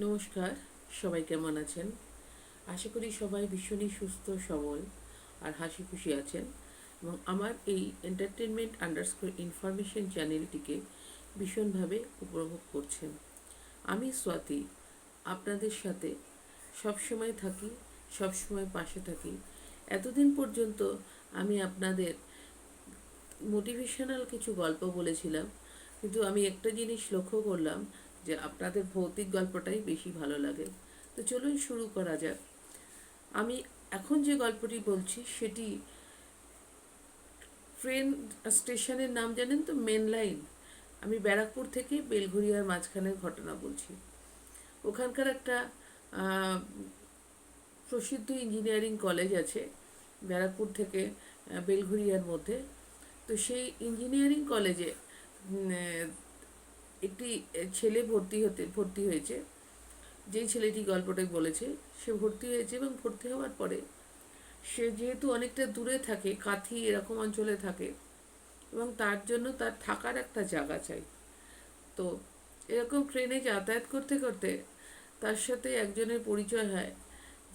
নমস্কার, সবাই কেমন আছেন? আশা করি সবাই ভীষণই সুস্থ, সবল আর হাসি খুশি আছেন এবং আমার এই এন্টারটেনমেন্ট আন্ডারস্কোর ইনফরমেশন চ্যানেলটিকে ভীষণভাবে উপভোগ করছেন। আমি স্বাতি, আপনাদের সাথে সবসময় থাকি, সবসময় পাশে থাকি। এতদিন পর্যন্ত আমি আপনাদের মোটিভেশনাল কিছু গল্প বলেছিলাম, কিন্তু আমি একটা জিনিস লক্ষ্য করলাম যে আপনাদের ভৌতিক গল্পটাই বেশি ভালো লাগে। তো চলুন শুরু করা যাক। আমি এখন যে গল্পটি বলছি, সেটি ট্রেন স্টেশনের নাম জানেন তো? Main line. আমি ব্যারাকপুর থেকে বেলঘরিয়ার মাঝখানের ঘটনা বলছি। ওখানকার একটা প্রসিদ্ধ ইঞ্জিনিয়ারিং কলেজ আছে ব্যারাকপুর থেকে বেলঘরিয়ার মধ্যে। তো সেই ইঞ্জিনিয়ারিং কলেজে একটি ছেলে ভর্তি হতে, ভর্তি হয়েছে। যেই ছেলেটি গল্পটা বলেছে, সে ভর্তি হয়েছে এবং ভর্তি হওয়ার পরে সে যেহেতু অনেকটা দূরে থাকে, কাঁথি এরকম অঞ্চলে থাকে এবং তার জন্য তার থাকার একটা জায়গা চাই। তো এরকম ট্রেনে যাতায়াত করতে করতে তার সাথে একজনের পরিচয় হয়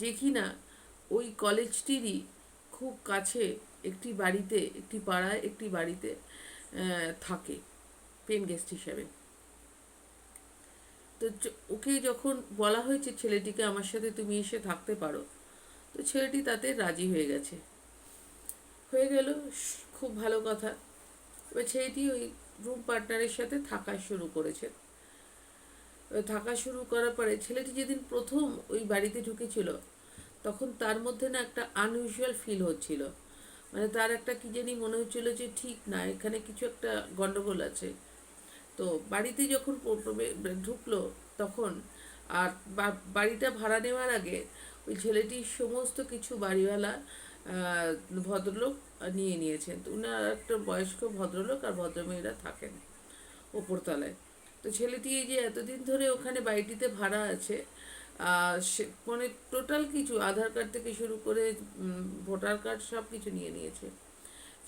যে কিনা ওই কলেজটিরই খুব কাছে একটি বাড়িতে, একটি পাড়ায় একটি বাড়িতে থাকে, পেন গেস্ট হিসাবে। তো ওকে যখন বলা হয়েছে ছেলেটিকে আমার সাথে তুমি এসে থাকতে পারো, তো ছেলেটি তাতে রাজি হয়ে গেছে। হয়ে গেল খুব ভালো কথা। এবার ছেলেটি ওই রুম পার্টনারের সাথে থাকা শুরু করেছে। থাকা শুরু করার পরে ছেলেটি যেদিন প্রথম ওই বাড়িতে ঢুকেছিল, তখন তার মধ্যে না একটা আনইউজুয়াল ফিল হচ্ছিল। মানে তার একটা কি জানি মনে হচ্ছিল যে ঠিক না, এখানে কিছু একটা গন্ডগোল আছে। তো বাড়িতে যখন ঢুকলো তখন, আর বাড়িটা ভাড়া নেওয়ার আগে ওই ছেলেটির সমস্ত কিছু বাড়িওয়ালা ভদ্রলোক নিয়ে নিয়েছেন। তো উনার একটা বয়স্ক ভদ্রলোক আর ভদ্রমেয়েরা থাকেন ওপরতলায়। তো ছেলেটি এই যে এতদিন ধরে ওখানে বাড়িটিতে ভাড়া আছে সে মানে টোটাল কিছু আধার কার্ড থেকে শুরু করে ভোটার কার্ড সব কিছু নিয়ে নিয়েছে।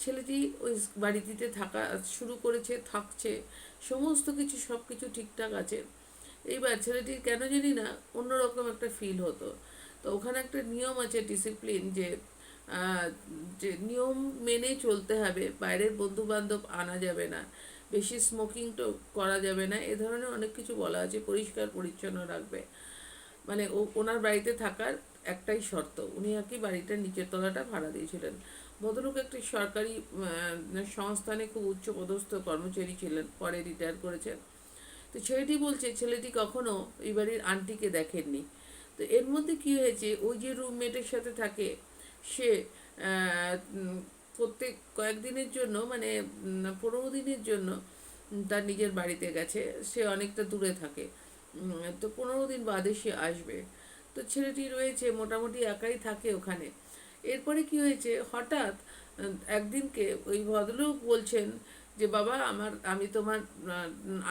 ছেলেটি ওই বাড়িটিতে থাকা, শুরু করেছে, থাকছে, সমস্ত কিছু সব কিছু ঠিকঠাক আছে। এইবার ছেলেটির কেন জানি না, অন্যরকম একটা ফিল হতো। তো ওখানে একটা নিয়ম আছে ডিসিপ্লিন যে যে নিয়ম মেনে চলতে হবে, বাইরের বন্ধু বান্ধব আনা যাবে না, বেশি স্মোকিং তো করা যাবে না, এ ধরনের অনেক কিছু বলা আছে, পরিষ্কার, পরিচ্ছন্ন রাখবে। মানে ও, ওনার বাড়িতে থাকার একটাই শর্ত, উনি আর কি বাড়িটার নিচের তলাটা ভাড়া দিয়েছিলেন। ভদ্রলোক একটি সরকারি সংস্থানে খুব উচ্চ পদস্থ কর্মচারী ছিলেন, পরে রিটায়ার করেছেন। তো ছেলেটি বলছে, ছেলেটি কখনো এই বাড়ির আন্টিকে দেখেননি। তো এর মধ্যে কি হয়েছে, ওই যে রুমমেটের সাথে থাকে, সে প্রত্যেক কয়েকদিনের জন্য মানে পনেরো দিনের জন্য তার নিজের বাড়িতে গেছে, সে অনেকটা দূরে থাকে। তো পনেরো দিন বাদে সে আসবে। তো ছেলেটি রয়েছে, মোটামুটি একাই থাকে ওখানে। এরপরে কি হয়েছে? হঠাৎ একদিনকে ওই ভদ্রলোক বলছেন যে, বাবা, আমার, আমি তোমার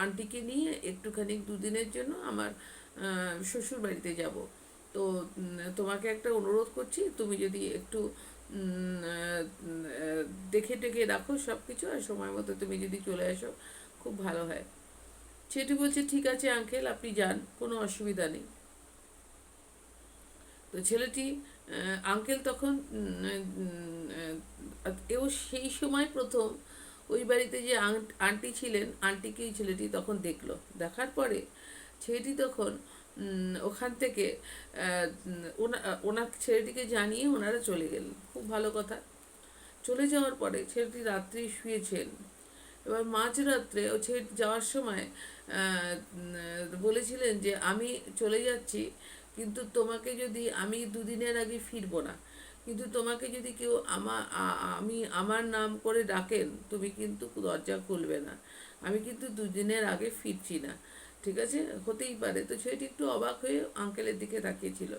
আন্টিকে নিয়ে একটুখানি দুদিনের জন্য আমার শ্বশুর বাড়িতে যাব। তো তোমাকে একটা অনুরোধ করছি, তুমি যদি একটু দেখে টেখে রাখো সব কিছু আর সময় মতো তুমি যদি চলে আসো, খুব ভালো হয়। সেটি বলছে, ঠিক আছে আঙ্কেল, আপনি যান, কোনো অসুবিধা নেই। তো ছেলেটি আঙ্কেল তখন এও সেই সময় প্রথম ওই বাড়িতে যে আন্টি ছিলেন আন্টিকে ছেলেটি তখন দেখল। দেখার পরে ছেলেটি তখন ওখান থেকে ওনার ছেলেটিকে জানিয়ে ওনারা চলে গেলেন। খুব ভালো কথা। চলে যাওয়ার পরে ছেলেটি রাত্রি শুয়েছেন। এবার মাঝরাত্রে ও ছেলে যাওয়ার সময় বলেছিলেন যে, আমি চলে যাচ্ছি কিন্তু তোমাকে যদি, আমি দুদিনের আগে ফিরবো না, কিন্তু তোমাকে যদি কেউ আমার আমি আমার নাম করে ডাকেন, তুমি কিন্তু দরজা খুলবে না। আমি কিন্তু দুদিনের আগে ফিরছি না, ঠিক আছে? হতেই পারে। তো ছেলেটি একটু অবাক হয়ে আঙ্কেলের দিকে তাকিয়েছিল,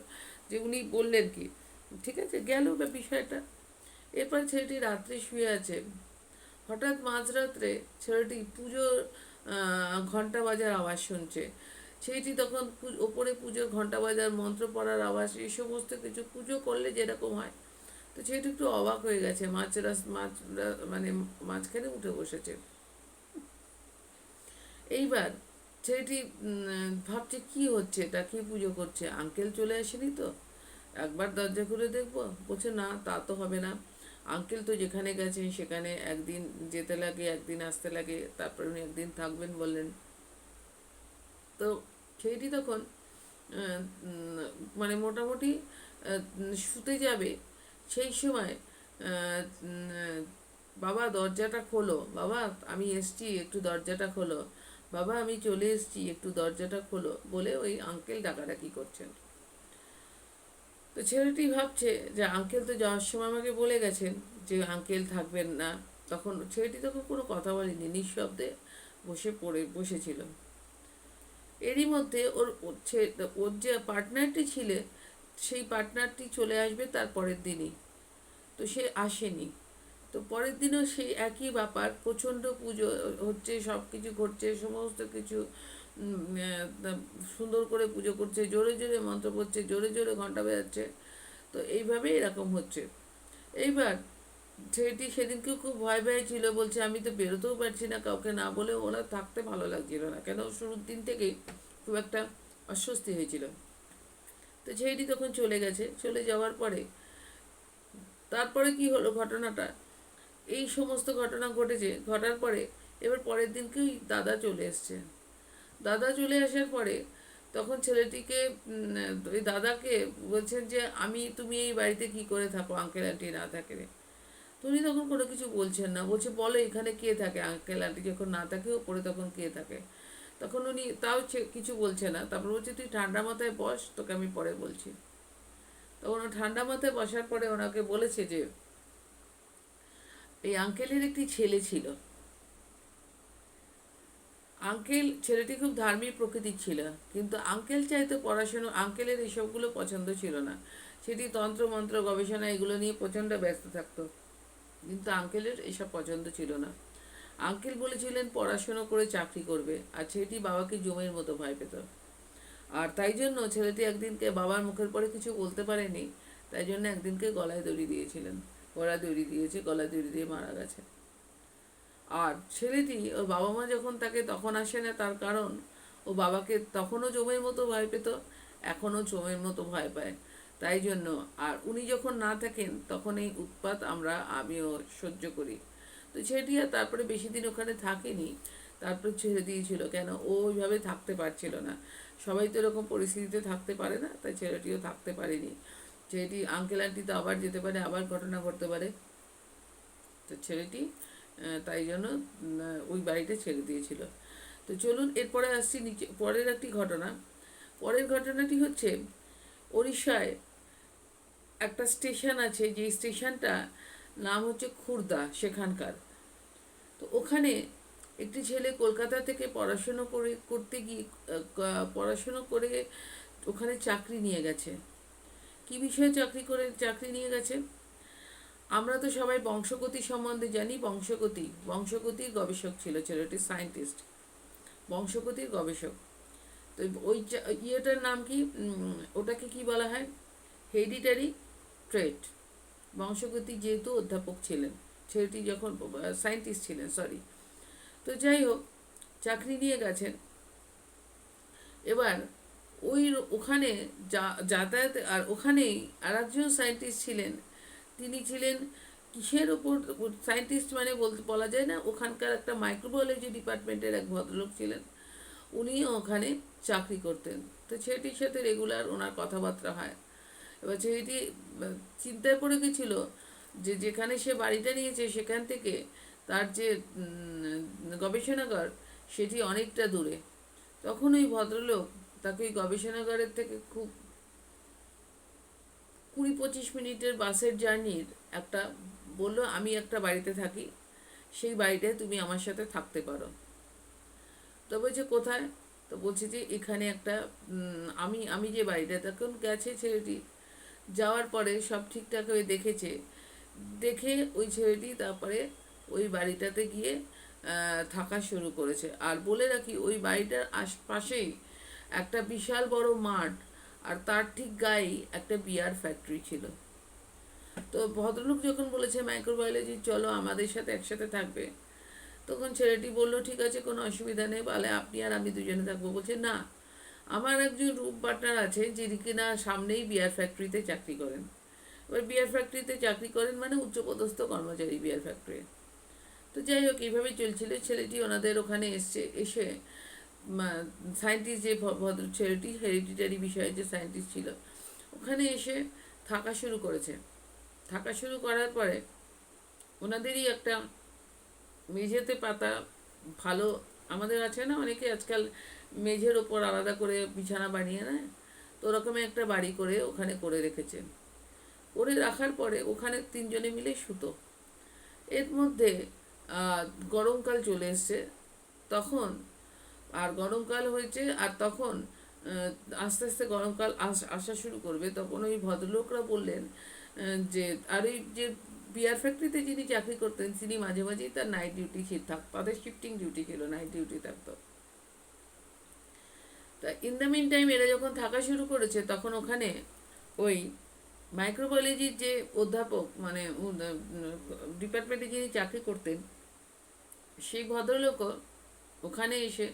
যে উনি বললেন কি, ঠিক আছে, গেল বিষয়টা? এরপর ছেলেটি রাত্রে শুয়ে আছে। হঠাৎ মাঝরাত্রে ছেলেটি পুজোর ঘণ্টা বাজার আওয়াজ শুনছে। ছেলেটি তখন ওপরে পুজোর ঘণ্টা বাজার, মন্ত্র পড়ার আওয়াজ, এই সমস্ত কিছু পুজো করলে যেরকম হয়। তো ছেলেটি একটু অবাক হয়ে গেছে মাঝ রাস রা- মানে মাঝখানে উঠে বসেছে। এইবার ছেলেটি ভাবছে কি হচ্ছে এটা, কি পুজো করছে? আঙ্কেল চলে আসেনি তো? একবার দরজা খুলে দেখব। বলছে, না, তা তো হবে না। আঙ্কেল তো যেখানে গেছেন সেখানে একদিন যেতে লাগে, একদিন আসতে লাগে। তারপরে উনি একদিন থাকবেন বললেন। তো সেইটি তখন মানে মোটামুটি শুতে যাবে। সেই সময় বাবা দরজাটা খোলো। বাবা, আমি এসছি, একটু দরজাটা খোলো। বাবা, আমি চলে এসছি, একটু দরজাটা খোলো বলে ওই আঙ্কেল ডাকাডাকি করছেন। তো ছেলেটি ভাবছে যে আঙ্কেল তো যাওয়ার সময় আমাকে বলে গেছেন যে আঙ্কেল থাকবেন না। তখন ছেলেটি তখন কোনো কথা বলেনি, নিঃশব্দে বসে পড়ে, বসেছিল। এরই মধ্যে ওর ছে- ওর যে পার্টনারটি ছিলে, সেই পার্টনারটি চলে আসবে তার পরের দিনই। তো সে আসেনি। তো পরের দিনও সেই একই ব্যাপার, প্রচণ্ড পুজো হচ্ছে সব কিছু ঘটছে, সমস্ত কিছু সুন্দর করে পুজো করছে, জোরে জোরে মন্ত্র পড়ছে, জোরে জোরে ঘণ্টা বেজাচ্ছে। তো এইভাবেই এরকম হচ্ছে। এইবার ছেলেটি সেদিনকেও খুব ভয় ভয় ছিল বলছে আমি তো বেরোতেও পারছি না কাউকে না বলে ওরা থাকতে ভালো লাগছিল না। কেন? শুরুর দিন থেকেই খুব একটা অস্বস্তি হয়েছিল। তো ছেলেটি তখন চলে গেছে। চলে যাওয়ার পরে তারপরে কি হলো ঘটনাটা? এই সমস্ত ঘটনা ঘটেছে। ঘটার পরে এবার পরের দিনকেই দাদা চলে এসছে। দাদা চলে আসার পরে তখন ছেলেটিকে ওই দাদাকে বলছেন যে, আমি, তুমি এই বাড়িতে কি করে থাকো? আঙ্কেল আন্টি না থাকে তুমি তখন কোনো কিছু বলছেন না। বলছে, বলো এখানে কে থাকে? আঙ্কেল আন্টি যখন না থাকে ওপরে তখন কে থাকে? তখন উনি তাও কিছু বলছে না। তারপর বলছে, তুই ঠান্ডা মাথায় বস, তোকে আমি পরে বলছি। তখন ঠান্ডা মাথায় বসার পরে ওনাকে বলেছে যে, এই আঙ্কেলের একটি ছেলে ছিল। আঙ্কেল ছেলেটি খুব ধার্মিক প্রকৃতির ছিল, কিন্তু আঙ্কেল চাইতো পড়াশুনো আঙ্কেলের এসবগুলো পছন্দ ছিল না। সেটি তন্ত্র মন্ত্র গবেষণা এগুলো নিয়ে প্রচণ্ড ব্যস্ত থাকতো। কিন্তু আঙ্কেলের এসব পছন্দ ছিল না। আঙ্কেল বলেছিলেন, পড়াশুনো করে চাকরি করবে। আর ছেলেটি বাবাকে জমের মতো ভয় পেত। আর তাই জন্য ছেলেটি একদিনকে বাবার মুখের পরে কিছু বলতে পারেনি, তাই জন্য একদিনকে গলায় দড়ি দিয়েছিলেন। গলায় দড়ি দিয়েছে, গলায় দড়ি দিয়ে মারা গেছে। আর ছেলেটি ওর বাবা মা যখন তাকে তখন আসে না, তার কারণ ও বাবাকে তখনও জমের মতো ভয় পেত, এখনও জমের মতো ভয় পায়। তাই জন্য, আর উনি যখন না থাকেন, তখন এই উৎপাত আমরা আমিও সহ্য করি। তো ছেলেটি আর তারপরে বেশি দিন ওখানে থাকেনি। তারপর ছেড়ে দিয়েছিল, কেন? ও ওইভাবে থাকতে পারছিল না। সবাই তো এরকম পরিস্থিতিতে থাকতে পারে না, তাই ছেলেটিও থাকতে পারেনি। ছেলেটি আঙ্কেল আন্টি তো আবার যেতে পারে, আবার ঘটনা ঘটতে পারে। তো ছেলেটি তাই জন্য ওই বাড়িটা ছেড়ে দিয়েছিল। তো চলুন, এরপরে আসছি নিচে, পরের একটি ঘটনা। পরের ঘটনাটি হচ্ছে, ওড়িশায় একটা স্টেশন আছে, যে স্টেশনটা নাম হচ্ছে খুর্দা সেখানকার। তো ওখানে একটি ছেলে কলকাতা থেকে পড়াশুনো করে, করতে গিয়ে পড়াশুনো করে ওখানে চাকরি নিয়ে গেছে। কি বিষয়ে চাকরি করে, চাকরি নিয়ে গেছে? আমরা তো সবাই বংশগতি সম্বন্ধে জানি, বংশগতি, বংশগতির গবেষক ছিল ছেলেটি, সায়েন্টিস্ট। বংশগতির গবেষক। তো ওই ইয়েটার নাম কি? ওটাকে কি বলা হয়? হেরিটারি ট্রেট বংশগতি যেহেতু অধ্যাপক ছিলেন, ছেলেটি যখন সায়েন্টিস্ট ছিলেন সরি তো যাই হোক, চাকরি নিয়ে গেছেন। এবার ওই ওখানে যা- যাতায়াত, আর ওখানেই আর একজন সায়েন্টিস্ট ছিলেন। তিনি ছিলেন কিসের ওপর সায়েন্টিস্ট মানে বলতে বলা যায় না, ওখানকার একটা মাইক্রোবায়োলজি ডিপার্টমেন্টের এক ভদ্রলোক ছিলেন। উনিও ওখানে চাকরি করতেন। তো ছেলেটির সাথে রেগুলার ওনার কথাবার্তা হয়। এবার ছেলেটি চিন্তায় পড়ে গেছিল যে যেখানে সে বাড়িটা নিয়েছে সেখান থেকে তার যে গবেষণাগার সেটি অনেকটা দূরে। তখন ওই ভদ্রলোক তাকে ওই গবেষণাগারের থেকে খুব কুড়ি পঁচিশ মিনিটের বাসের জার্নির একটা বলল, আমি একটা বাড়িতে থাকি, সেই বাড়িটায় তুমি আমার সাথে থাকতে পারো। তো বলছে, কোথায়? তো বলছে যে, এখানে একটা আমি আমি যে বাড়িটা তখন গেছে ছেলেটি যাওয়ার পরে সব ঠিকঠাক হয়ে দেখেছে। দেখে ওই ছেলেটি তারপরে ওই বাড়িটাতে গিয়ে থাকা শুরু করেছে। আর বলে রাখি, ওই বাড়িটার আশপাশেই একটা বিশাল বড় মাঠ আর তার ঠিক গায়েই একটা বিয়ার ফ্যাক্টরি ছিল। তো ভদ্রলোক যখন বলেছে মাইক্রোবায়োলজি চলো আমাদের সাথে একসাথে থাকবে, তখন ছেলেটি বলল, ঠিক আছে, কোনো অসুবিধা নেই, বলে আপনি আর আমি দুজনে থাকব। বলছে, না আমার একজন রূপ পার্টনার আছে, যিনি কিনা সামনেই বিয়ার ফ্যাক্টরিতে চাকরি করেন। এবার বিয়ার ফ্যাক্টরিতে চাকরি করেন মানে উচ্চপদস্থ কর্মচারী বিয়ার ফ্যাক্টরি তো যাই হোক, এইভাবেই চলছিল। ছেলেটি ওনাদের ওখানে এসছে, এসে সায়েন্টিস্ট যে ভদ্র ছেলেটি হেরিডিটারি বিষয়ে যে সায়েন্টিস্ট ছিল, ওখানে এসে থাকা শুরু করেছে। থাকা শুরু করার পরে ওনাদেরই একটা মেঝেতে পাতা ভালো, আমাদের আছে না অনেকে আজকাল মেঝের ওপর আলাদা করে বিছানা বানিয়ে নেয়। তো ওরকমই একটা বাড়ি করে ওখানে করে রেখেছেন করে রাখার পরে ওখানে তিনজনে মিলে সুতো এর মধ্যে গরমকাল চলে এসছে। তখন, আর গরমকাল হয়েছে, আর তখন আস্তে আস্তে গরমকাল আস- শুরু করবে। তখন ওই ভদ্রলোকরা বললেন যে, আর ওই যে, বিয়ার ফ্যাক্টরিতে যিনি চাকরি করতেন, তিনি মাঝে মাঝেই তার নাইট ডিউটি ছিল থাক, তাদের শিফটিং ডিউটি ছিল নাইট ডিউটি থাকতো। তা ইন দ্য মিন টাইম এরা যখন থাকা শুরু করেছে, তখন ওখানে ওই মাইক্রোবায়োলজির যে অধ্যাপক মানে ডিপার্টমেন্টে যিনি চাকরি করতেন, সেই ভদ্রলোকও ওখানে এসে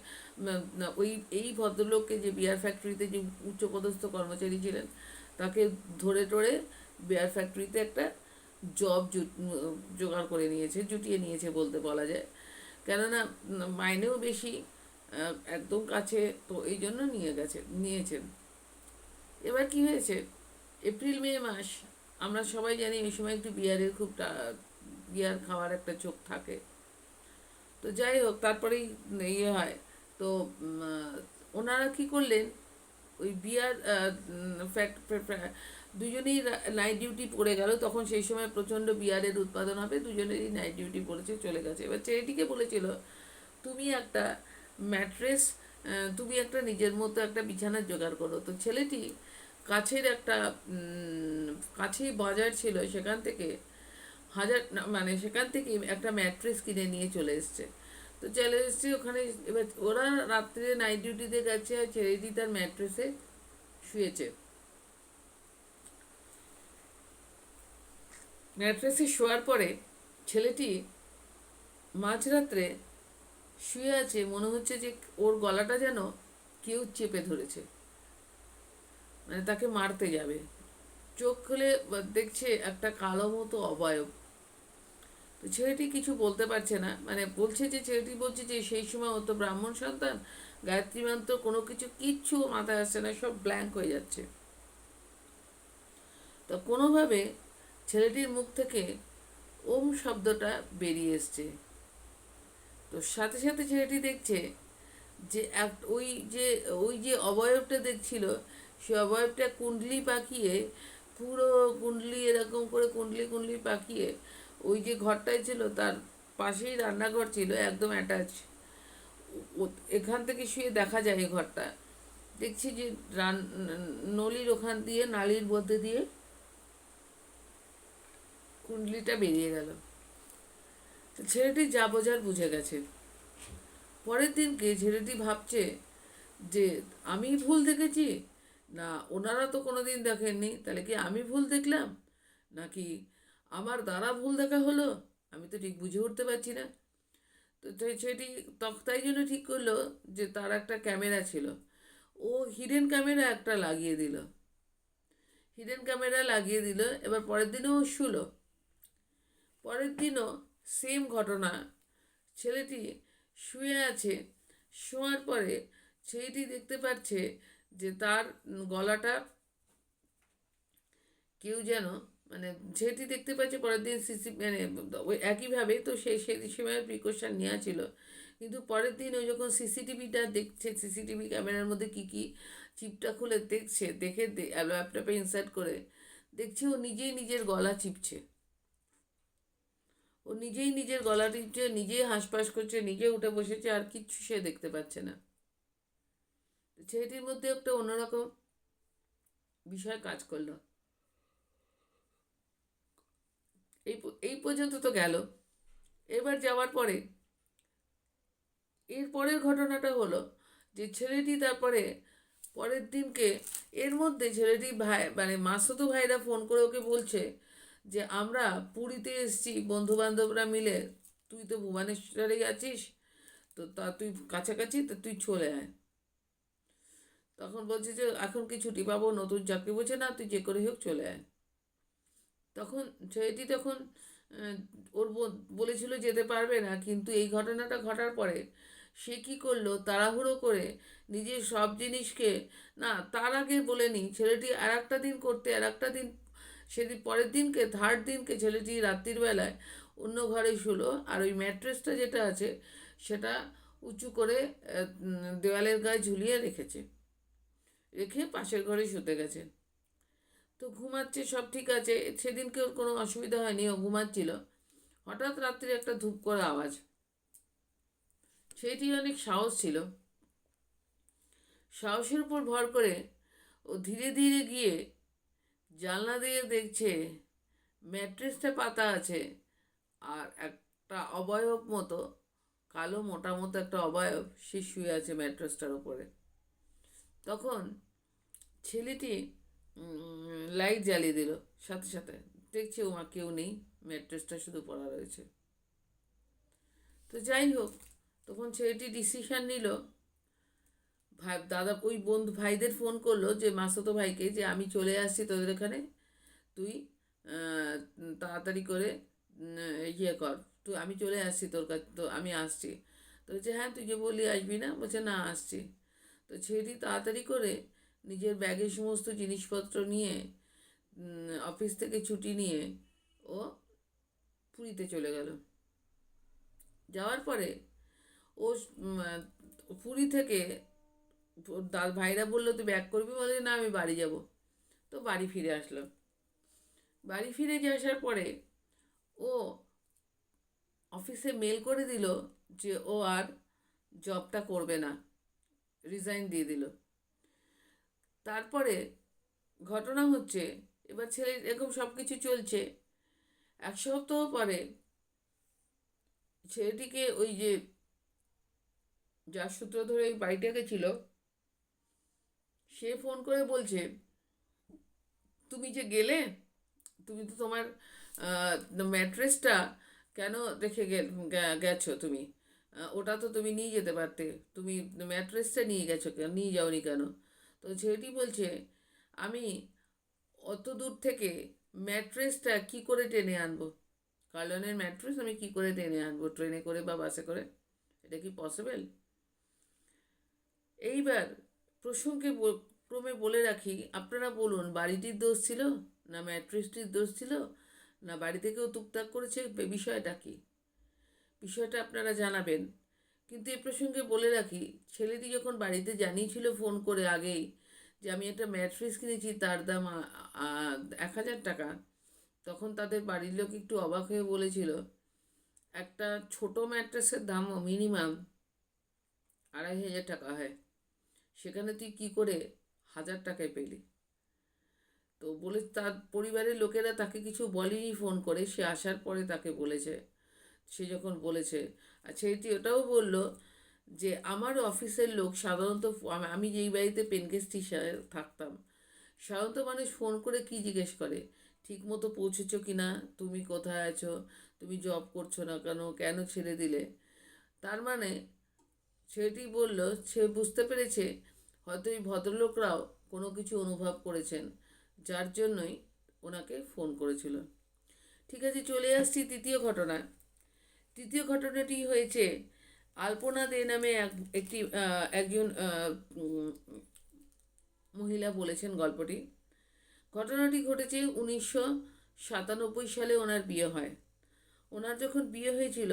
ওই, এই ভদ্রলোককে যে বিয়ার ফ্যাক্টরিতে যে উচ্চপদস্থ কর্মচারী ছিলেন, তাকে ধরে টরে বিয়ার ফ্যাক্টরিতে একটা জব জোগাড় করে নিয়েছে, জুটিয়ে নিয়েছে বলতে বলা যায়। কেননা, মাইনেও বেশি একদম কাছে, তো এই জন্য নিয়ে গেছে নিয়েছেন এবার কি হয়েছে? এপ্রিল, মে মাস, আমরা সবাই জানি এই সময় একটু বিয়ারের খুব বিয়ার খাওয়ার একটা চোখ থাকে। তো যাই হোক, তারপরেই ইয়ে হয়। তো ওনারা কি করলেন? ওই বিয়ার ফ্যাক্ট দুজনেই নাইট ডিউটি পড়ে গেল। তখন সেই সময় প্রচণ্ড বিয়ারের উৎপাদন হবে, দুজনেরই নাইট ডিউটি পড়েছে, চলে গেছে। এবার ছেলেটিকে বলেছিল, তুমি একটা ম্যাট্রেস তুমি একটা নিজের মতো একটা বিছানার জোগাড় করো। তো ছেলেটি কাছের একটা কাছেই বাজার ছিল, সেখান থেকে হাজার মানে সেখান থেকে একটা ম্যাট্রেস কিনে নিয়ে চলে এসছে। তো চলে এসছে ওখানে, এবার ওরা রাত্রে নাইট ডিউটিতে গেছে আর ছেলেটি তার ম্যাট্রেসে শুয়েছে। ম্যাট্রেসে শোয়ার পরে ছেলেটি মাঝরাত্রে শুয়ে আছে, মনে হচ্ছে যে ওর গলাটা যেন কেউ চেপে ধরেছে। মানে তাকে মারতে যাবে। চোখ খুলে দেখছে একটা কালো মতো অবয়ব। তো ছেলেটি কিছু বলতে পারছে না। মানে বলছে যে, ছেলেটি বলছে যে, সেই সময় ও তো ব্রাহ্মণ সন্তান, গায়ত্রী মন্ত্র, কোনো কিছু কিচ্ছু মাথায় আসছে না, সব ব্ল্যাঙ্ক হয়ে যাচ্ছে। তো কোনোভাবে ছেলেটির মুখ থেকে ওম শব্দটা বেরিয়ে এসছে। তো সাথে সাথে ছেলেটি দেখছে যে এক, ওই যে ওই যে অবয়বটা দেখছিল, সে অবয়বটা কুণ্ডলি পাকিয়ে পুরো কুণ্ডলি এরকম করে কুণ্ডলি কুণ্ডলি পাকিয়ে ওই যে ঘরটায় ছিল, তার পাশেই রান্নাঘর ছিল, একদম অ্যাটাচ এখান থেকে শুয়ে দেখা যায় এই ঘরটা। দেখছি যে রান, নলির ওখান দিয়ে, নালির মধ্যে দিয়ে কুণ্ডলিটা বেরিয়ে গেল। ছেলেটি যা বোঝার বুঝে গেছে। পরের দিনকে ছেলেটি ভাবছে যে, আমি ভুল দেখেছি? না, ওনারা তো কোনো দিন দেখেননি। তাহলে কি আমি ভুল দেখলাম? নাকি আমার দ্বারা ভুল দেখা হলো? আমি তো ঠিক বুঝে উঠতে পারছি না। তো সেটি তাই জন্য ঠিক করল যে, তার একটা ক্যামেরা ছিল। ও হিডেন ক্যামেরা একটা লাগিয়ে দিল। হিডেন ক্যামেরা লাগিয়ে দিল। এবার পরের দিনও শুলো। পরের দিনও সেম ঘটনা। ছেলেটি শুয়ে আছে, শোয়ার পরে ছেলেটি দেখতে পাচ্ছে যে তার গলাটা কেউ যেন মানে ছেলেটি দেখতে পাচ্ছে পরের দিন সিসি মানে ওই একইভাবে তো সে সময় প্রিকশন নেওয়া ছিল। কিন্তু পরের দিন ওই যখন সিসিটিভিটা দেখছে, সিসিটিভি ক্যামেরার মধ্যে কী কী চিপটা খুলে দেখছে, দেখে ল্যাপটপে ইনসার্ট করে, দেখছে ও নিজেই নিজের গলা চিপছে। ও নিজেই নিজের গলা টিপছে, নিজেই হাঁসফাঁস করছে নিজে উঠে বসেছে, আর কিচ্ছু সে দেখতে পাচ্ছে না। ছেলেটির মধ্যে একটা অন্যরকম বিষয় কাজ করল। এই এই পর্যন্ত তো গেল। এবার যাওয়ার পরে, এর পরের ঘটনাটা হলো যে ছেলেটি তারপরে পরের দিনকে, এর মধ্যে ছেলেটি ভাই মানে মাসতো ভাইরা ফোন করে ওকে বলছে যে আমরা পুরীতে এসেছি বন্ধু বান্ধবরা মিলে, তুই তো ভুবনেশ্বরে আছিস, তো তা তুই কাছাকাছি, তো তুই চলে আয়। তখন বলছে যে, এখন কি ছুটি পাবো? নতুন চাকরি বলছে, না, তুই যে করে হোক চলে আয়। তখন ছেলেটি তখন ওর বলেছিল যেতে পারবে না, কিন্তু এই ঘটনাটা ঘটার পরে সে কি করল? তাড়াহুড়ো করে নিজের সব জিনিসকে, না, তার আগে বলে বলেনি ছেলেটি আর একটা দিন করতে আর একটা দিন সেদিন পরের দিনকে থার্ড দিনকে ছেলেটি রাত্রির বেলায় অন্য ঘরে শুলো। আর ওই ম্যাট্রেসটা যেটা আছে, সেটা উঁচু করে দেওয়ালের গায়ে ঝুলিয়ে রেখেছে। রেখে পাশের ঘরে শুতে গেছে। তো ঘুমাচ্ছে, সব ঠিক আছে। সেদিনকে ওর কোনো অসুবিধা হয়নি, ও ঘুমাচ্ছিল। হঠাৎ রাত্রে একটা ধূপ করা আওয়াজ। সেটি অনেক সাহস ছিল। সাহসের উপর ভর করে ও ধীরে ধীরে গিয়ে জানলা দিয়ে দেখছে ম্যাট্রেসটা পাতা আছে আর একটা অবয়ব মতো, কালো মোটা মতো একটা অবয়ব সে শুয়ে আছে ম্যাট্রেসটার উপরে তখন ছেলেটি লাইট জ্বালিয়ে দিল। সাথে সাথে দেখছে ও মা কেউ নেই, ম্যাট্রেসটা শুধু পড়া রয়েছে। তো যাই হোক, তখন ছেলেটি ডিসিশন নিল ভাই, দাদা, ওই বন্ধু ভাইদের ফোন করল যে, মাসতো ভাইকে যে, আমি চলে আসছি তোদের এখানে। তুই তাড়াতাড়ি করে ইয়ে কর। তুই, আমি চলে আসছি তোর কাছে, তো আমি আসছি। তো বলছে হ্যাঁ তুই যে বললি, আসবি না? বলছে, না, আসছি। তো ছেলেটি তাড়াতাড়ি করে নিজের ব্যাগে সমস্ত জিনিসপত্র নিয়ে অফিস থেকে ছুটি নিয়ে ও পুরীতে চলে গেল। যাওয়ার পরে ও পুরী থেকে ওর দা ভাইরা বলল, তুই ব্যাক করবি? বলে, না, আমি বাড়ি যাব। তো বাড়ি ফিরে আসলো বাড়ি ফিরে যে আসার পরে ও অফিসে মেল করে দিল যে, ও আর জবটা করবে না। রিজাইন দিয়ে দিল। তারপরে ঘটনা হচ্ছে, এবার ছেলে এরকম সব কিছু চলছে। এক সপ্তাহ পরে ছেলেটিকে ওই যে, যার সূত্র ধরে এই বাড়িটাকে ছিল সে ফোন করে বলছে, তুমি যে গেলে, তুমি তো তোমার ম্যাট্রেসটা কেন রেখে গেছো তুমি? ওটা তো তুমি নিয়ে যেতে পারতে। তুমি ম্যাট্রেসটা নিয়ে গেছো কেন, নিয়ে যাওনি কেন? তো ছেলেটি বলছে, আমি অত দূর থেকে ম্যাট্রেসটা কি করে টেনে আনব? কার্লনের ম্যাট্রেস আমি কি করে টেনে আনব? ট্রেনে করে বা বাসে করে? এটা কি পসিবল? এইবার প্রসঙ্গে ক্রমে বলে রাখি, আপনারা বলুন, বাড়িটির দোষ ছিল না ম্যাট্রেসটির দোষ ছিল? না বাড়ি থেকেও টুকটাক করেছে? বিষয়টা কি? বিষয়টা আপনারা জানাবেন। কিন্তু এ প্রসঙ্গে বলে রাখি, ছেলেটি যখন বাড়িতে জানিয়েছিল ফোন করে আগেই যে আমি একটা ম্যাট্রেস কিনেছি, তার দাম এক হাজার টাকা, তখন তাদের বাড়ির লোক একটু অবাক হয়ে বলেছিল, একটা ছোট ম্যাট্রেসের দামও মিনিমাম আড়াই হাজার টাকা হয়। সেখানে তুই কি করে হাজার টাকায় পেলি? তো বলে তার পরিবারের লোকেরা তাকে কিছু বলেনি ফোন করে। সে আসার পরে তাকে বলেছে, সে যখন বলেছে আর ছেলেটি ওটাও বলল যে, আমার অফিসের লোক সাধারণত আমি যেই বাড়িতে পেনগেস্ট হিসাবে থাকতাম, সাধারণত মানুষ ফোন করে কি জিজ্ঞেস করে? ঠিক মতো পৌঁছেছো কি না? তুমি কোথায় আছো? তুমি জব করছ না কেন? কেন ছেড়ে দিলে? তার মানে ছেলেটি বলল, সে বুঝতে পেরেছে হয়তো এই ভদ্রলোকরাও কোনো কিছু অনুভব করেছেন, যার জন্যই ওনাকে ফোন করেছিল। ঠিক আছে, চলে আসছি তৃতীয় ঘটনা তৃতীয় ঘটনাটি হয়েছে আলপনা দে নামে এক, একটি একজন মহিলা বলেছেন গল্পটি। ঘটনাটি ঘটেছে উনিশশো সাতানব্বই সালে ওনার বিয়ে হয়। ওনার যখন বিয়ে হয়েছিল,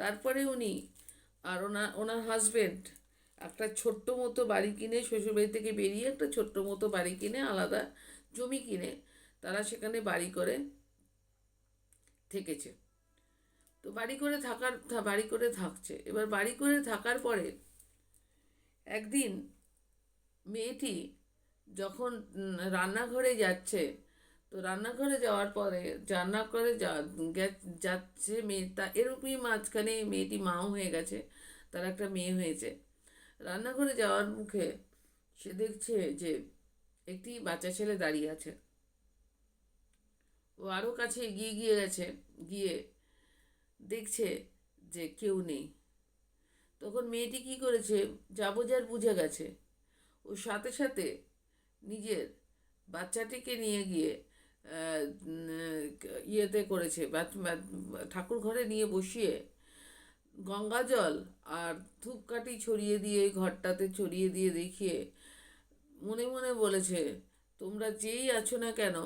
তারপরে উনি আর ওনার ওনার হাজবেন্ড একটা ছোট্ট মতো বাড়ি কিনে, শ্বশুরবাড়ি থেকে বেরিয়ে একটা ছোট্ট মতো বাড়ি কিনে, আলাদা জমি কিনে তারা সেখানে বাড়ি করে থেকেছে। তো বাড়ি করে থাকার বাড়ি করে থাকছে। এবার বাড়ি করে থাকার পরে একদিন মেয়েটি যখন রান্নাঘরে যাচ্ছে, তো রান্নাঘরে যাওয়ার পরে রান্নাঘরে যাচ্ছে মেয়ে তা এরকমই মাঝখানে মেয়েটি মাও হয়ে গেছে। তার একটা মেয়ে হয়েছে। রান্নাঘরে যাওয়ার মুখে সে দেখছে যে একটি বাচ্চা ছেলে দাঁড়িয়ে আছে। ও আরও কাছে এগিয়ে গিয়ে গেছে, গিয়ে দেখছে যে কেউ নেই। তখন মেয়েটি কি করেছে যাব যার বুঝে গেছে। ও সাথে সাথে নিজের বাচ্চাটিকে নিয়ে গিয়ে ইয়েতে করেছে ঠাকুর ঘরে নিয়ে বসিয়ে গঙ্গা জল আর ধূপকাঠি ছড়িয়ে দিয়ে ঘরটাতে ছড়িয়ে দিয়ে দেখিয়ে মনে মনে বলেছে, তোমরা যেই আছো না কেন,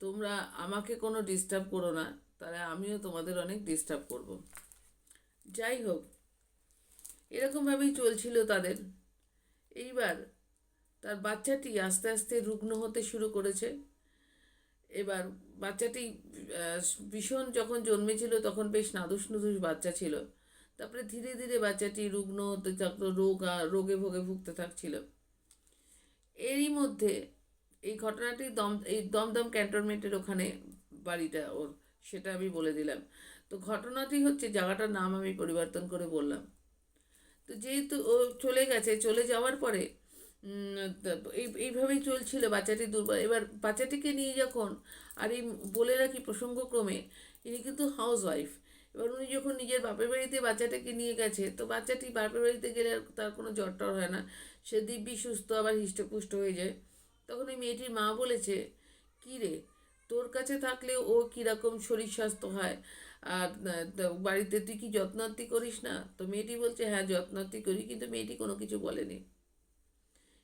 তোমরা আমাকে কোনো ডিস্টার্ব করো না, তাহলে আমিও তোমাদের অনেক ডিস্টার্ব করব। যাই হোক এরকমভাবেই চলছিল তাদের। এইবার তার বাচ্চাটি আস্তে আস্তে রুগ্ন হতে শুরু করেছে। এবার বাচ্চাটি ভীষণ যখন জন্মেছিল তখন বেশ নাদুস নুদুস বাচ্চা ছিল। তারপরে ধীরে ধীরে বাচ্চাটি রুগ্ন হতে থাকতো রোগ রোগে ভোগে ভুগতে থাকছিল। এরই মধ্যে এই ঘটনাটি দম, এই দমদম ক্যান্টনমেন্টের ওখানে বাড়িটা ওর, সেটা আমি বলে দিলাম। তো ঘটনাটি হচ্ছে জায়গাটার নাম আমি পরিবর্তন করে বললাম। তো যেহেতু ও চলে গেছে, চলে যাওয়ার পরে এই, এইভাবেই চলছিল বাচ্চাটি দুর্বল এবার বাচ্চাটিকে নিয়ে যখন, আর এই বলে রাখি প্রসঙ্গক্রমে, ইনি কিন্তু হাউস ওয়াইফ এবার উনি যখন নিজের বাপের বাড়িতে বাচ্চাটাকে নিয়ে গেছে, তো বাচ্চাটি বাপের বাড়িতে গেলে তার কোনো জ্বর টর হয় না। সে দিব্যি সুস্থ, আবার হৃষ্টপুষ্ট হয়ে যায়। তখন ওই মেয়েটির মা বলেছে, কী রে, তোর কাছে থাকলে ও কীরকম শরীর স্বাস্থ্য হয়? আর বাড়িতে তুই কি যত্নার্তি করিস না? তো মেয়েটি বলছে হ্যাঁ যত্নার্তি করি, কিন্তু মেয়েটি কোনো কিছু বলেনি।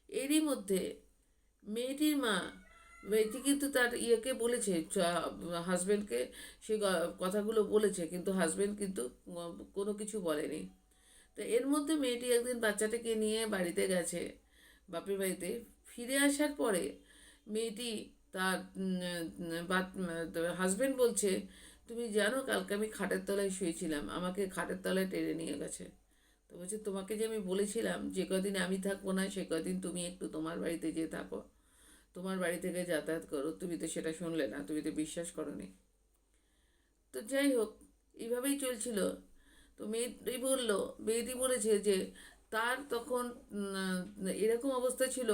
এরই মধ্যে মেয়েটির মা মেয়েটি কিন্তু তার ইয়েকে বলেছে হাজব্যান্ডকে সে কথাগুলো বলেছে, কিন্তু হাজব্যান্ড কিন্তু কোনো কিছু বলেনি। তো এর মধ্যে মেয়েটি একদিন বাচ্চাটাকে নিয়ে বাড়িতে গেছে, বাপের বাড়িতে। ফিরে আসার পরে মেয়েটি তার হাজব্যান্ড বলছে, তুমি জানো কালকে আমি খাটের তলায় শুয়েছিলাম, আমাকে খাটের তলায় টেনে নিয়ে গেছে। তো বলছে, তোমাকে যে আমি বলেছিলাম, যে কদিন আমি থাকব না, সে কদিন তুমি একটু তোমার বাড়িতে যেয়ে থাকো। তোমার বাড়ি থেকে যাতায়াত করো, তুমি তো সেটা শুনলে না, তুমি তো বিশ্বাস করনি। তো যাই হোক, এইভাবেই চলছিল। তো মেয়েটি বলল, মেয়েটি বলেছে যে তার তখন এরকম অবস্থা ছিল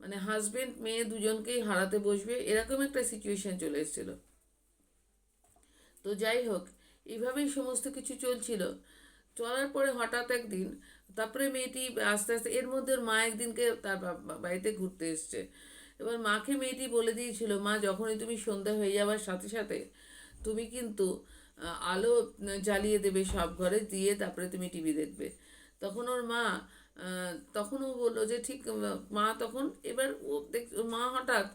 মানে হাজবেন্ড মেয়ে দুজনকেই হারাতে বসবে, এরকম একটা সিচুয়েশন চলে এসেছিল। তো যাই হোক, এইভাবেই সমস্ত কিছু চলছিল। চলার পরে হঠাৎ একদিন, তারপরে মেয়েটি আস্তে আস্তে, এর মধ্যে মা একদিনকে তার বাড়িতে ঘুরতে এসছে। এবার মাকে মেয়েটি বলে দিয়েছিল, মা, যখনই তুমি সন্ধ্যা হয়ে যাওয়ার সাথে সাথে তুমি কিন্তু আলো জ্বালিয়ে দেবে সব ঘরে, দিয়ে তারপরে তুমি টিভি দেখবে। তখন ওর মা তখন ও বলল যে, ঠিক, মা তখন এবার ও দেখ, মা হঠাৎ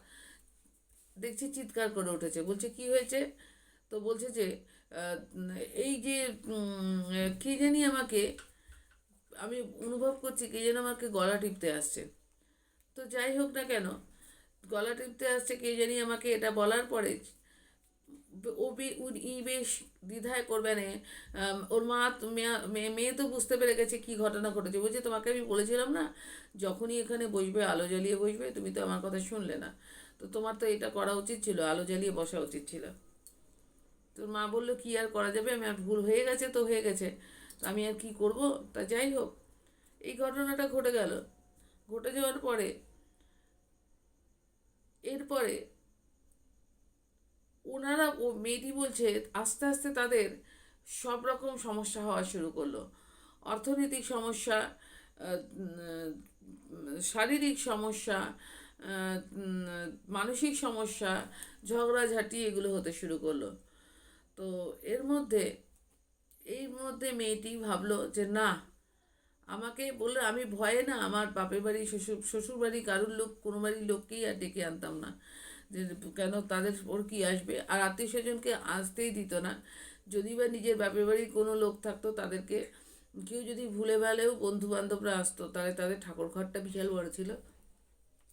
দেখছি চিৎকার করে উঠেছে, বলছে, কি হয়েছে? তো বলছে যে এই যে কে জানি আমাকে, আমি অনুভব করছি কে যেন আমাকে গলা টিপতে আসছে। তো যাই হোক না কেন গলা টিপতে আসছে, কে জানি আমাকে এটা বলার পরে ও ই বেশ দ্বিধায় করবে না। ওর মা, মেয়ে মেয়ে তো বুঝতে পেরে গেছে কি ঘটনা ঘটেছে। বলছে, তোমাকে আমি বলেছিলাম না, যখনই এখানে বসবে, আলো জ্বালিয়ে বসবে, তুমি তো আমার কথা শুনলে না। তো তোমার তো এটা করা উচিত ছিল, আলো জ্বালিয়ে বসা উচিত ছিল। তোর মা বলল, কি আর করা যাবে? আমি আর ভুল হয়ে গেছে তো হয়ে গেছে। তো আমি আর কি করব? তা যাই হোক, এই ঘটনাটা ঘটে গেল। ঘটে যাওয়ার পরে এরপরে ওনারা ও মেয়েটি বলছে, আস্তে আস্তে তাদের সব রকম সমস্যা হওয়া শুরু করল। অর্থনৈতিক সমস্যা শারীরিক সমস্যা মানসিক সমস্যা, ঝগড়াঝাটি এগুলো হতে শুরু করল। তো এর মধ্যে, এই মধ্যে মেয়েটি ভাবলো যে না আমাকে বলল, আমি ভয়ে না আমার বাপের বাড়ি, শ্বশুর শ্বশুর বাড়ি, কারোর লোক, কোনো বাড়ির লোককেই আর ডেকে আনতাম না। যে কেন তাদের ওর কি আসবে? আর আত্মীয় স্বজনকে আসতেই দিত না। যদি বা নিজের বাপের বাড়ির কোনো লোক থাকতো তাদেরকে, কেউ যদি ভুলে ভালেও বন্ধু বান্ধবরা আসতো, তাহলে তাদের ঠাকুর ঘরটা বিশাল বড় ছিল,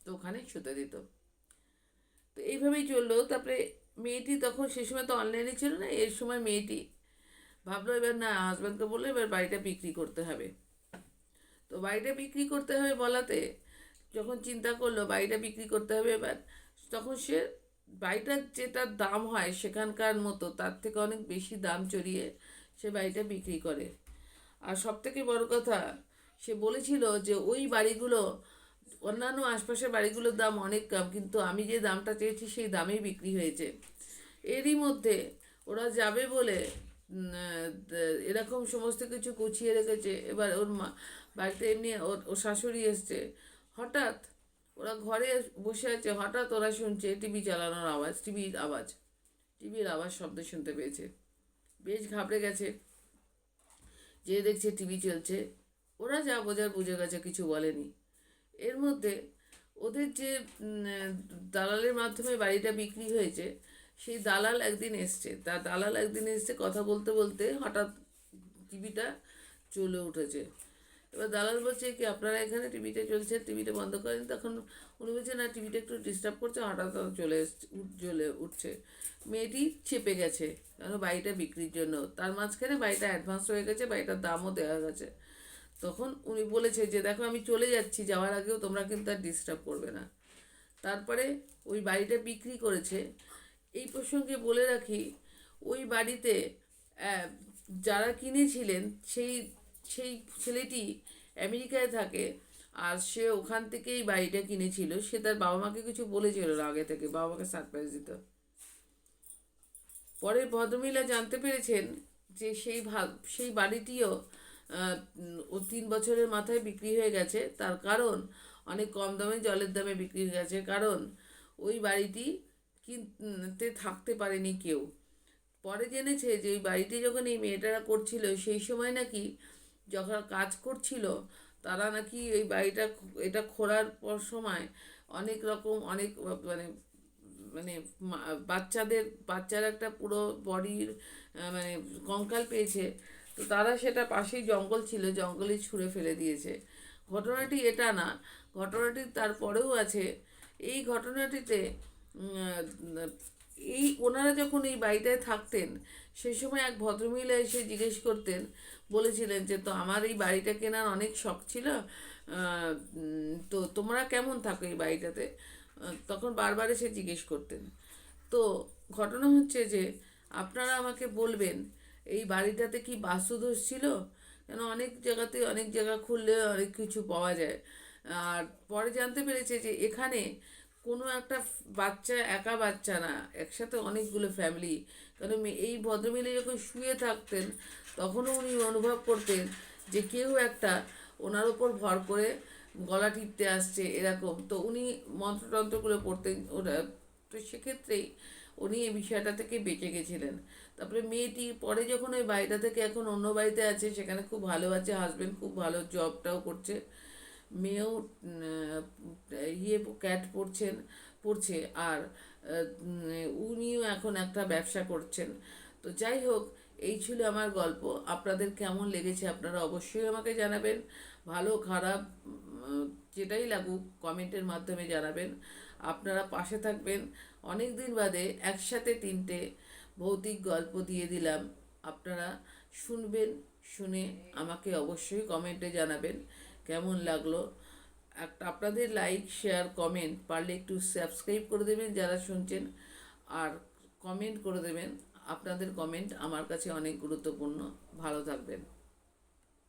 তো ওখানে শুতে দিত। তো এইভাবেই চলল। তারপরে মেয়েটি তখন সে সময় তো অনলাইনে ছিল না, এর সময় মেয়েটি ভাবলো, এবার না হাজব্যান্ডকে বলল, এবার বাড়িটা বিক্রি করতে হবে। তো বাড়িটা বিক্রি করতে হবে বলাতে যখন চিন্তা করল বাড়িটা বিক্রি করতে হবে এবার, তখন সে বাড়িটার যেটা দাম হয় সেখানকার মতো তার থেকে অনেক বেশি দাম চড়িয়ে সে বাড়িটা বিক্রি করে। আর সব থেকে বড় কথা, সে বলেছিল যে ওই বাড়িগুলো, অন্যান্য আশপাশের বাড়িগুলোর দাম অনেক কম, কিন্তু আমি যে দামটা চেয়েছি সেই দামেই বিক্রি হয়েছে। এরই মধ্যে ওরা যাবে বলে এরকম সমস্ত কিছু গুছিয়ে রেখেছে। এবার ওর মা, বাড়িতে এমনি ওর ওর শাশুড়ি এসছে। হঠাৎ ওরা ঘরে বসে আছে, হঠাৎ ওরা শুনছে টিভি চালানোর আওয়াজ, টিভির আওয়াজ। টিভির আওয়াজ শব্দ শুনতে পেয়েছে। বেশ ঘাবড়ে গেছে। যে দেখছে টিভি চলছে। ওরা যা বোঝার বুঝে গেছে, কিছু বলেনি। এর মধ্যে ওদের যে দালালের মাধ্যমে বাড়িটা বিক্রি হয়েছে সেই দালাল একদিন এসছে। তা দালাল একদিন এসছে কথা বলতে বলতে হঠাৎ টিভিটা চলে উঠেছে। এবার দালাল বলছে, কি আপনারা এখানে টিভিটা চলছে? টিভিটা বন্ধ করেন। তখন উনি বলছে, না, টিভিটা একটু ডিস্টার্ব করছে। হঠাৎ চলে এসছে জ্বলে উঠছে। মেয়েটি চেপে গেছে কেন বাড়িটা বিক্রির জন্য। তার মাঝখানে বাড়িটা অ্যাডভান্স হয়ে গেছে, বাড়িটার দামও দেওয়া গেছে। তখন উনি বলেছে যে, দেখো, আমি চলে যাচ্ছি, যাওয়ার আগেও তোমরা কিন্তু আর ডিস্টার্ব করবে না। তারপরে ওই বাড়িটা বিক্রি করেছে। এই প্রসঙ্গে বলে রাখি, ওই বাড়িতে যারা কিনেছিলেন, সেই সেই ছেলেটি আমেরিকায় থাকে আর সে ওখান থেকেই বাড়িটা কিনেছিল। সে তার বাবা মাকে কিছু বলেছিল না আগে থেকে বাবা মাকে সারপ্রাইজ দিত। পরে ভদ্রমহিলা জানতে পেরেছেন যে সেই ভা- সেই বাড়িটিও ও তিন বছরের মাথায় বিক্রি হয়ে গেছে। তার কারণ, অনেক কম দামে জলের দামে বিক্রি হয়ে গেছে। কারণ, ওই বাড়িটি কিনতে থাকতে পারেনি কেউ। পরে জেনেছে যে ওই বাড়িটি যখন এই মেয়েটারা করছিল, সেই সময় নাকি যখন কাজ করছিল, তারা নাকি এই বাড়িটা এটা খোঁড়ার পর সময় অনেক রকম, অনেক মানে মানে বাচ্চাদের, বাচ্চার একটা পুরো বডির মানে কঙ্কাল পেয়েছে। তো তারা সেটা পাশেই জঙ্গল ছিল, জঙ্গলে ছুঁড়ে ফেলে দিয়েছে। ঘটনাটি এটা না, ঘটনাটি তারপরেও আছে। এই ঘটনাটিতে এই ওনারা যখন এই বাড়িটায় থাকতেন, সেই সময় এক ভদ্রমহিলা এসে জিজ্ঞেস করতেন, বলেছিলেন যে, তো আমার এই বাড়িটা কেনার অনেক শখ ছিল তো তোমরা কেমন থাকো এই বাড়িটাতে? তখন বারবার এসে জিজ্ঞেস করতেন। তো ঘটনা হচ্ছে যে, আপনারা আমাকে বলবেন, এই বাড়িটাতে কি বাস্তুদোষ ছিল? কেন অনেক জায়গাতে অনেক জায়গা খুললে অনেক কিছু পাওয়া যায়। আর পরে জানতে পেরেছে যে, এখানে কোনো একটা বাচ্চা একা বাচ্চা না, একসাথে অনেকগুলো ফ্যামিলি কারণ এই ভদ্রমহিলা যখন শুয়ে থাকতেন, তখনও উনি অনুভব করতেন যে কেউ একটা ওনার ওপর ভর করে গলা টিপতে আসছে এরকম। তো উনি মন্ত্রতন্ত্রগুলো পড়তেন, ওরা, তো সেক্ষেত্রেই উনি এই বিষয়টা থেকে বেঁচে গেছিলেন। তারপরে মেয়েটি পরে যখন ওই বাড়িটা থেকে এখন অন্য বাড়িতে আছে, সেখানে খুব ভালো আছে হাজবেন্ড খুব ভালো জবটাও করছে। মেয়েও ইয়ে ক্যাট পড়ছেন পড়ছে আর উনিও এখন একটা ব্যবসা করছেন। তো যাই হোক, এই ছিল আমার গল্প। আপনাদের কেমন লেগেছে আপনারা অবশ্যই আমাকে জানাবেন। ভালো, খারাপ যেটাই লাগুক কমেন্টের মাধ্যমে জানাবেন। আপনারা পাশে থাকবেন। অনেক দিন বাদে একসাথে তিনটে ভৌতিক গল্প দিয়ে দিলাম। আপনারা শুনবেন, শুনে আমাকে অবশ্যই কমেন্টে জানাবেন। কেমন লাগল? একটা আপনাদের লাইক শেয়ার কমেন্ট পারলে একটু সাবস্ক্রাইব করে দেবেন যারা শুনছেন। আর কমেন্ট করে দেবেন। আপনাদের কমেন্ট আমার কাছে অনেক গুরুত্বপূর্ণ। ভালো থাকবেন।